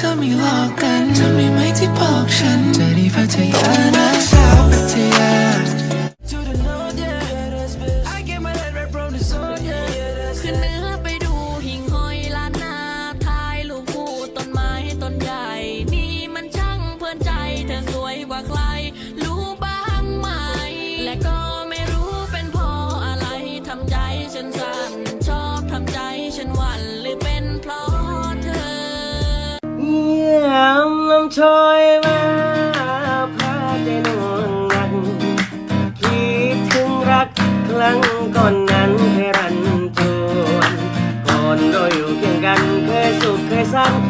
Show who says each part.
Speaker 1: เธอไม่หลอกกันทำได้ไหมที่บอกฉันจะได้พัทยานะสาวพัทยา
Speaker 2: ขึ้นเนือไปดูหิงหอยล้านนาถ่ายรูปคู่ต้นไม้ต้นใหญ่ นี่มันช่างเพลินใจ เธอสวยกว่าใคร รู้บ้างไหม และก็ไม่รู้เป็นเพราะอะไรทำใจฉันสั่นชอบทำใจฉันหวัน
Speaker 3: ชอยมาพาใจนวงนักคิดถึงรักครั้งก่อนนั้นเคยรันจวนก่อนเราอยู่เคียงกันเคยสุขเคยสันชิดเชยชว